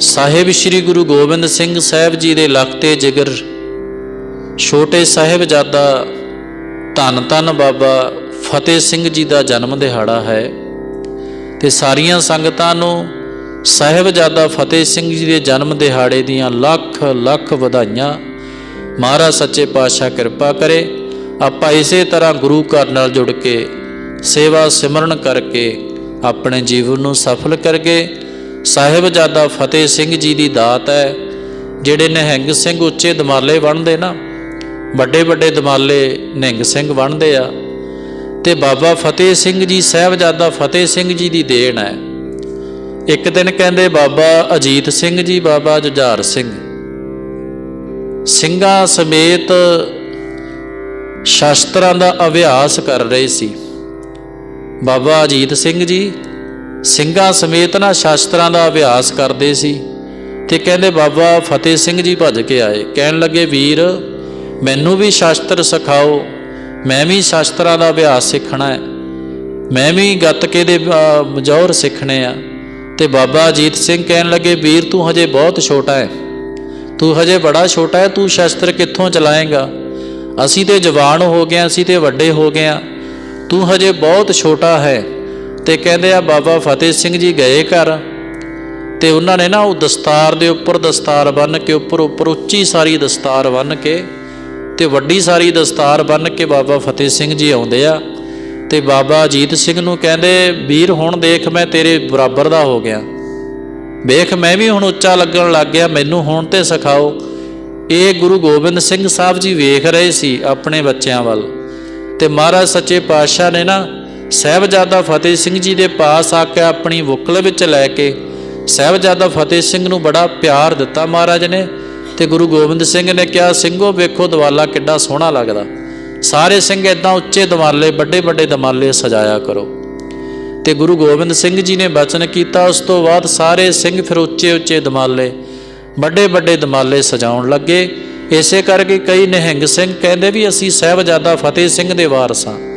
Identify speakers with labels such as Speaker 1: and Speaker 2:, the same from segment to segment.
Speaker 1: ਸਾਹਿਬ ਸ੍ਰੀ ਗੁਰੂ ਗੋਬਿੰਦ ਸਿੰਘ ਸਾਹਿਬ ਜੀ ਦੇ ਲਖਤੇ ਜਿਗਰ, ਛੋਟੇ ਸਾਹਿਬਜ਼ਾਦਾ ਧੰਨ ਧੰਨ ਬਾਬਾ ਫਤਿਹ ਸਿੰਘ ਜੀ ਦਾ ਜਨਮ ਦਿਹਾੜਾ ਹੈ ਤੇ ਸਾਰੀਆਂ ਸੰਗਤਾਂ ਨੂੰ ਸਾਹਿਬਜ਼ਾਦਾ ਫਤਿਹ ਸਿੰਘ ਜੀ ਦੇ ਜਨਮ ਦਿਹਾੜੇ ਦੀਆਂ ਲੱਖ ਲੱਖ ਵਧਾਈਆਂ। ਮਹਾਰਾਜ ਸੱਚੇ ਪਾਤਸ਼ਾਹ ਕਿਰਪਾ ਕਰੇ। ਆਪਾਂ ਇਸੇ ਤਰ੍ਹਾਂ ਗੁਰੂ ਘਰ ਨਾਲ ਜੁੜ ਕੇ ਸੇਵਾ ਸਿਮਰਨ ਕਰਕੇ ਆਪਣੇ ਜੀਵਨ ਨੂੰ ਸਫਲ ਕਰਕੇ ਸਾਹਿਬਜ਼ਾਦਾ ਫਤਿਹ ਸਿੰਘ ਜੀ ਦੀ ਦਾਤ ਹੈ, ਜਿਹੜੇ ਨਹਿੰਗ ਸਿੰਘ ਉੱਚੇ ਦਮਾਲੇ ਬਣਦੇ ਨਾ, ਵੱਡੇ ਵੱਡੇ ਦਮਾਲੇ ਨਹਿੰਗ ਸਿੰਘ ਬਣਦੇ ਆ, ਤੇ ਬਾਬਾ ਫਤਿਹ ਸਿੰਘ ਜੀ, ਸਾਹਿਬਜ਼ਾਦਾ ਫਤਿਹ ਸਿੰਘ ਜੀ ਦੀ ਦੇਣ ਹੈ। ਇੱਕ ਦਿਨ ਕਹਿੰਦੇ ਬਾਬਾ ਅਜੀਤ ਸਿੰਘ ਜੀ, ਬਾਬਾ ਜੁਝਾਰ ਸਿੰਘ, ਸਿੰਘਾਂ ਸਮੇਤ ਸ਼ਾਸਤਰਾਂ ਦਾ ਅਭਿਆਸ ਕਰ ਰਹੇ ਸੀ। ਬਾਬਾ ਅਜੀਤ ਸਿੰਘ ਜੀ ਸਿੰਘਾਂ ਸਮੇਤ ਨਾ ਸ਼ਾਸਤਰਾਂ ਦਾ ਅਭਿਆਸ ਕਰਦੇ ਸੀ ਤੇ ਕਹਿੰਦੇ ਬਾਬਾ ਫਤਿਹ ਸਿੰਘ ਜੀ ਭੱਜ ਕੇ ਆਏ। ਕਹਿਣ ਲੱਗੇ ਵੀਰ ਮੈਨੂੰ ਵੀ ਸ਼ਾਸਤਰ ਸਿਖਾਓ ਮੈਂ ਵੀ ਸ਼ਾਸਤਰਾਂ ਦਾ ਅਭਿਆਸ ਸਿੱਖਣਾ ਹੈ। ਮੈਂ ਵੀ ਗੱਤਕੇ ਦੇ ਅ, ਮਜੌਰ ਸਿੱਖਣੇ ਆ। ਤੇ ਬਾਬਾ ਅਜੀਤ ਸਿੰਘ ਕਹਿਣ ਲੱਗੇ ਵੀਰ ਤੂੰ ਹਜੇ ਬਹੁਤ ਛੋਟਾ ਹੈ। ਤੂੰ ਹਜੇ ਬੜਾ ਛੋਟਾ ਹੈ ਤੂੰ ਸ਼ਸਤਰ ਕਿੱਥੋਂ ਚਲਾਏਗਾ? ਅਸੀਂ ਤੇ ਜਵਾਨ ਹੋ ਗਏ ਅਸੀਂ ਤੇ ਵੱਡੇ ਹੋ ਗਏ ਹਾਂ ਤੂੰ ਹਜੇ ਬਹੁਤ ਛੋਟਾ ਹੈ। ਤੇ ਕਹਿੰਦੇ ਆ, ਬਾਬਾ ਫਤਿਹ ਸਿੰਘ ਜੀ ਗਏ ਘਰ ਤੇ ਉਹਨਾਂ ਨੇ ਨਾ ਉਹ ਦਸਤਾਰ ਦੇ ਉੱਪਰ ਦਸਤਾਰ ਬੰਨ ਕੇ ਉੱਪਰ ਉੱਪਰ ਉੱਚੀ ਸਾਰੀ ਦਸਤਾਰ ਬੰਨ ਕੇ ਤੇ ਵੱਡੀ ਸਾਰੀ ਦਸਤਾਰ ਬੰਨ ਕੇ ਬਾਬਾ ਫਤਿਹ ਸਿੰਘ ਜੀ ਆਉਂਦੇ ਆ ਤੇ ਬਾਬਾ ਅਜੀਤ ਸਿੰਘ ਨੂੰ ਕਹਿੰਦੇ, ਵੀਰ ਹੁਣ ਦੇਖ ਮੈਂ ਤੇਰੇ ਬਰਾਬਰ ਦਾ ਹੋ ਗਿਆ। ਵੇਖ ਮੈਂ ਵੀ ਹੁਣ ਉੱਚਾ ਲੱਗਣ ਲੱਗ ਗਿਆ, ਮੈਨੂੰ ਹੁਣ ਤੇ ਸਿਖਾਓ। ਇਹ ਗੁਰੂ ਗੋਬਿੰਦ ਸਿੰਘ ਸਾਹਿਬ ਜੀ ਵੇਖ ਰਹੇ ਸੀ ਆਪਣੇ ਬੱਚਿਆਂ ਵੱਲ। ਤੇ ਮਹਾਰਾਜ ਸੱਚੇ ਪਾਤਸ਼ਾਹ ਨੇ ਨਾ ਸਹਿਬਜ਼ਾਦਾ ਫਤਿਹ ਸਿੰਘ ਜੀ ਦੇ ਪਾਸ ਆ ਕੇ ਆਪਣੀ ਵੁੱਕਲ ਵਿੱਚ ਲੈ ਕੇ ਸਹਿਬਜ਼ਾਦਾ ਫਤਿਹ ਸਿੰਘ ਨੂੰ ਬੜਾ ਪਿਆਰ ਦਿੱਤਾ ਮਹਾਰਾਜ ਨੇ ਤੇ ਗੁਰੂ ਗੋਬਿੰਦ ਸਿੰਘ ਨੇ ਕਿਹਾ, ਸਿੰਘੋ, ਵੇਖੋ ਦਵਾਲਾ ਕਿੱਡਾ ਸੋਹਣਾ ਲੱਗਦਾ। ਸਾਰੇ ਸਿੰਘ ਇਦਾਂ ਉੱਚੇ ਦਵਾਲੇ ਵੱਡੇ ਵੱਡੇ ਦਮਾਲੇ ਸਜਾਇਆ ਕਰੋ। ਤੇ ਗੁਰੂ ਗੋਬਿੰਦ ਸਿੰਘ ਜੀ ਨੇ ਬਚਨ ਕੀਤਾ। ਉਸ ਤੋਂ ਬਾਅਦ ਸਾਰੇ ਸਿੰਘ ਫਿਰ ਉੱਚੇ ਉੱਚੇ ਦਮਾਲੇ ਵੱਡੇ ਵੱਡੇ ਦਮਾਲੇ ਸਜਾਉਣ ਲੱਗੇ। ਇਸੇ ਕਰਕੇ ਕਈ ਨਿਹੰਗ ਸਿੰਘ ਕਹਿੰਦੇ ਵੀ, ਅਸੀਂ ਸਹਿਬਜ਼ਾਦਾ ਫਤਿਹ ਸਿੰਘ ਦੇ ਵਾਰਸ ਹਾਂ।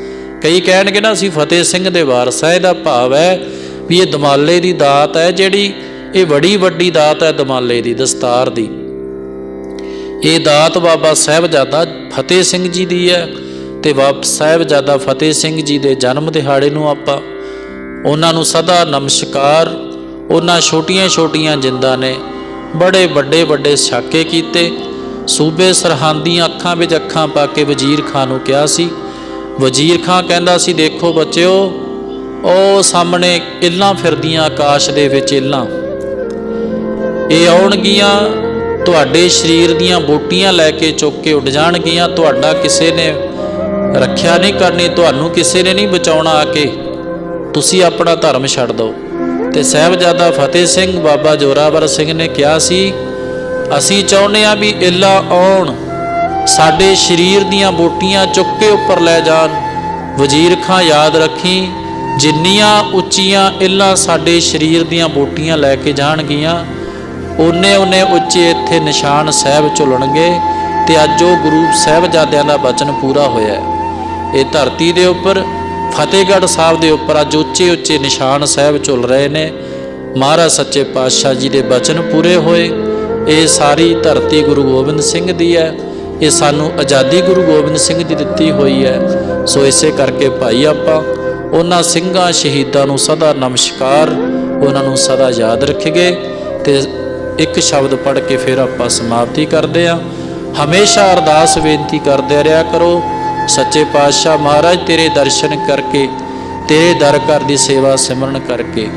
Speaker 1: ਕਈ ਕਹਿਣਗੇ ਨਾ, ਅਸੀਂ ਫਤਿਹ ਸਿੰਘ ਦੇ ਵਾਰਸ ਹਾਂ, ਇਹਦਾ ਭਾਵ ਹੈ ਵੀ ਇਹ ਦਮਾਲੇ ਦੀ ਦਾਤ ਹੈ, ਜਿਹੜੀ ਇਹ ਬੜੀ ਵੱਡੀ ਦਾਤ ਹੈ ਦਮਾਲੇ ਦੀ, ਦਸਤਾਰ ਦੀ। ਇਹ ਦਾਤ ਬਾਬਾ ਸਾਹਿਬਜ਼ਾਦਾ ਫਤਿਹ ਸਿੰਘ ਜੀ ਦੀ ਹੈ ਤੇ ਬਾਬਾ ਸਾਹਿਬਜ਼ਾਦਾ ਫਤਿਹ ਸਿੰਘ ਜੀ ਦੇ ਜਨਮ ਦਿਹਾੜੇ ਨੂੰ ਆਪਾਂ ਉਹਨਾਂ ਨੂੰ ਸਦਾ ਨਮਸਕਾਰ, ਉਹਨਾਂ ਛੋਟੀਆਂ-ਛੋਟੀਆਂ ਜਿੰਦਾਂ ਨੇ, ਬੜੇ ਵੱਡੇ ਵੱਡੇ ਸਾਕੇ ਕੀਤੇ, ਸੂਬੇ ਸਰਹੰਦੀਆਂ ਅੱਖਾਂ ਵਿੱਚ ਅੱਖਾਂ ਪਾ ਕੇ ਵਜ਼ੀਰ ਖਾਨ ਨੂੰ ਕਿਹਾ ਸੀ ਵਜ਼ੀਰ ਖਾਂ ਕਹਿੰਦਾ ਸੀ, ਦੇਖੋ ਬੱਚਿਓ, ਉਹ ਸਾਹਮਣੇ ਇੱਲਾਂ ਫਿਰਦੀਆਂ, ਆਕਾਸ਼ ਦੇ ਵਿੱਚ ਇੱਲਾਂ ਇਹ ਆਉਣਗੀਆਂ, ਤੁਹਾਡੇ ਸਰੀਰ ਦੀਆਂ ਬੋਟੀਆਂ ਲੈ ਕੇ ਚੁੱਕ ਕੇ ਉੱਡ ਜਾਣਗੀਆਂ, ਤੁਹਾਡਾ ਕਿਸੇ ਨੇ ਰੱਖਿਆ ਨਹੀਂ ਕਰਨੀ, ਤੁਹਾਨੂੰ ਕਿਸੇ ਨੇ ਨਹੀਂ ਬਚਾਉਣਾ ਆ ਕੇ। ਤੁਸੀਂ ਆਪਣਾ ਧਰਮ ਛੱਡ ਦਿਓ। ਤੇ ਸਾਹਿਬਜ਼ਾਦਾ ਫਤਿਹ ਸਿੰਘ ਬਾਬਾ ਜੋਰਾਵਰ ਸਿੰਘ ਨੇ ਕਿਹਾ ਸੀ, ਅਸੀਂ ਚਾਹੁੰਦੇ ਆ ਵੀ ਇੱਲਾ ਆਉਣ। ਸਾਡੇ ਸਰੀਰ ਦੀਆਂ ਬੋਟੀਆਂ ਚੁੱਕ ਕੇ ਉੱਪਰ ਲੈ ਜਾਣ। ਵਜ਼ੀਰ ਖਾਂ ਯਾਦ ਰੱਖੀ, ਜਿੰਨੀਆਂ ਉੱਚੀਆਂ ਇੱਲਾਂ ਸਾਡੇ ਸਰੀਰ ਦੀਆਂ ਬੋਟੀਆਂ ਲੈ ਕੇ ਜਾਣਗੀਆਂ, ਓਨੇ ਓਨੇ ਉੱਚੇ ਇੱਥੇ ਨਿਸ਼ਾਨ ਸਾਹਿਬ ਝੁਲਣਗੇ ਤੇ ਅੱਜ ਉਹ ਗੁਰੂ ਸਾਹਿਬਜ਼ਾਦਿਆਂ ਦਾ ਬਚਨ ਪੂਰਾ ਹੋਇਆ। ਇਹ ਧਰਤੀ ਦੇ ਉੱਪਰ, ਫਤਿਹਗੜ੍ਹ ਸਾਹਿਬ ਦੇ ਉੱਪਰ ਅੱਜ ਉੱਚੇ ਉੱਚੇ ਨਿਸ਼ਾਨ ਸਾਹਿਬ ਝੁਲ ਰਹੇ ਨੇ। ਮਹਾਰਾਜ ਸੱਚੇ ਪਾਤਸ਼ਾਹ ਜੀ ਦੇ ਬਚਨ ਪੂਰੇ ਹੋਏ। ਇਹ ਸਾਰੀ ਧਰਤੀ ਗੁਰੂ ਗੋਬਿੰਦ ਸਿੰਘ ਦੀ ਹੈ। ਇਹ ਸਾਨੂੰ ਆਜ਼ਾਦੀ ਗੁਰੂ ਗੋਬਿੰਦ ਸਿੰਘ ਦੀ ਦਿੱਤੀ ਹੋਈ ਹੈ। ਸੋ ਇਸੇ ਕਰਕੇ ਭਾਈ ਆਪਾਂ ਉਹਨਾਂ ਸਿੰਘਾਂ ਸ਼ਹੀਦਾਂ ਨੂੰ ਸਦਾ ਨਮਸਕਾਰ, ਉਹਨਾਂ ਨੂੰ ਸਦਾ ਯਾਦ ਰੱਖੀਏ ਤੇ ਇੱਕ ਸ਼ਬਦ ਪੜ੍ਹ ਕੇ ਫਿਰ ਆਪਾਂ ਸਮਾਪਤੀ ਕਰਦੇ ਹਾਂ। ਹਮੇਸ਼ਾ ਅਰਦਾਸ ਬੇਨਤੀ ਕਰਦੇ ਰਿਹਾ ਕਰੋ, ਸੱਚੇ ਪਾਤਸ਼ਾਹ ਮਹਾਰਾਜ ਤੇਰੇ ਦਰਸ਼ਨ ਕਰਕੇ, ਤੇਰੇ ਦਰ ਘਰ ਦੀ ਸੇਵਾ ਸਿਮਰਨ ਕਰਕੇ।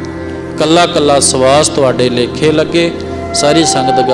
Speaker 1: ਕੱਲਾ ਕੱਲਾ ਸਵਾਸ ਤੁਹਾਡੇ ਲੇਖੇ ਲੱਗੇ, ਸਾਰੀ ਸੰਗਤ